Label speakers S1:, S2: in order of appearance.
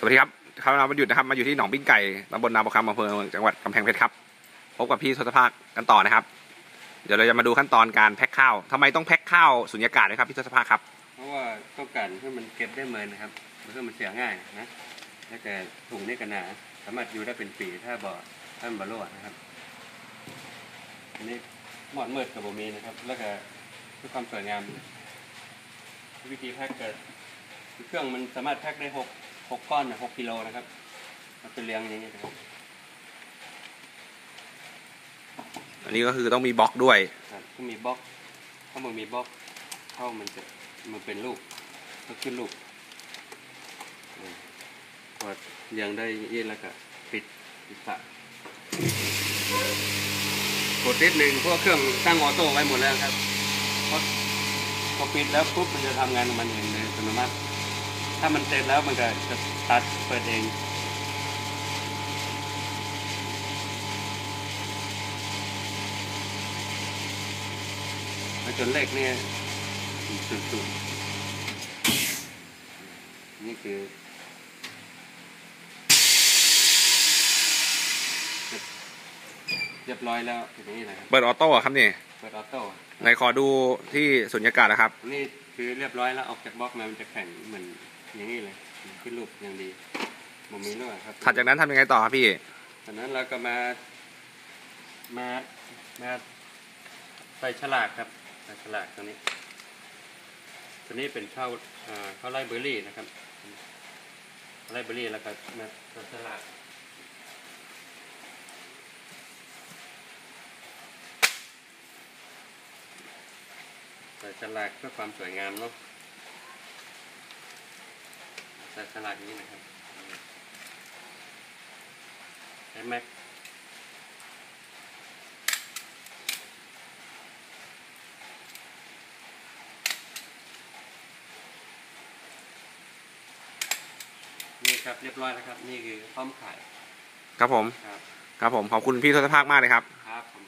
S1: สวัสดีครับครับเราวันหยุดนะครับ มาอยู่ที่หนองปิ้งไก่ตำบลนาบกคำอำเภอจังหวัดกำแพงเพชรครับ พบกับพี่ทศภาคกันต่อนะครับ เดี๋ยวเราจะมาดูขั้นตอนการแพ็คข้าวทำไมต้องแพ็คข้าวสุญญากาศด้วยครับพี่ทศภาคครับ
S2: เพราะว่าต้องการให้มันเก็บได้เหมินนะครับเพื่อมันเสียง่ายนะแล้วแต่ถุงนี่กันหนาสามารถอยู่ได้เป็นปีถ้าบ่อถ้ามันบ่รั่วนะครับ อันนี้หมอดมืดกับโบมีนะครับ แล้วก็เพื่อความสวยงาม วิธีแพ็คเกิดเครื่องมันสามารถแพ็คได้หก หกก้อนนะหกกิโลนะครับ มันเป็นเรียงอย่างนี้นะครับ
S1: อันนี้ก็คือต้องมีบล็อกด้วย
S2: ครับก็มีบล็อกถ้ามันมีบล็อกเข้ามันจะมันเป็นลูกก็ขึ้นลูกอืมพอเรียงได้เย็นแล้วก็ปิดปิดฝากดนิดหนึ่งเพราะว่าเครื่องตั้งออโต้ไว้หมดแล้วครับพอพอปิดแล้วปุ๊บมันจะทำงานของมันเองเลยอัตโนมัติ ถ้ามันเสร็จแล้วมันก็จะตัดเปิดเองแล้วจนเลขเนี่ยสุดๆนี่คือเรียบร้อยแล้วอย่างนี้นะครับ
S1: เปิดออโต้อะครับนี่
S2: เปิดออโต้
S1: ในขอดูที่สุญญากาศนะครับ
S2: นี่คือเรียบร้อยแล้วออกจากบล็อกมามันจะแข็งเหมือน อย่างนี้เลยขึ้นรูปอย่างดีมันมีด้วยครับ
S1: ถัดจากนั้นทำยังไงต่อครับพี่
S2: จากนั้นเราก็มา มา มาใส่ฉลากครับใส่ฉลากตัวนี้ ตัวนี้เป็นข้าวอ่าข้าวไรเบอร์รี่นะครับข้าวไรเบอร์รี่แล้วก็มาใส่ฉลากใส่ฉลากเพื่อความสวยงามเนาะ ใส่ฉลากนี้นะครับใช้แม็กนี่ครับเรียบร้อยแล้วครับ นี่คือพร้อมขาย
S1: ครับผม
S2: ครับ
S1: ครับผม ขอบคุณพี่ทศภาคมากเลยครับ
S2: ครับผมครับผม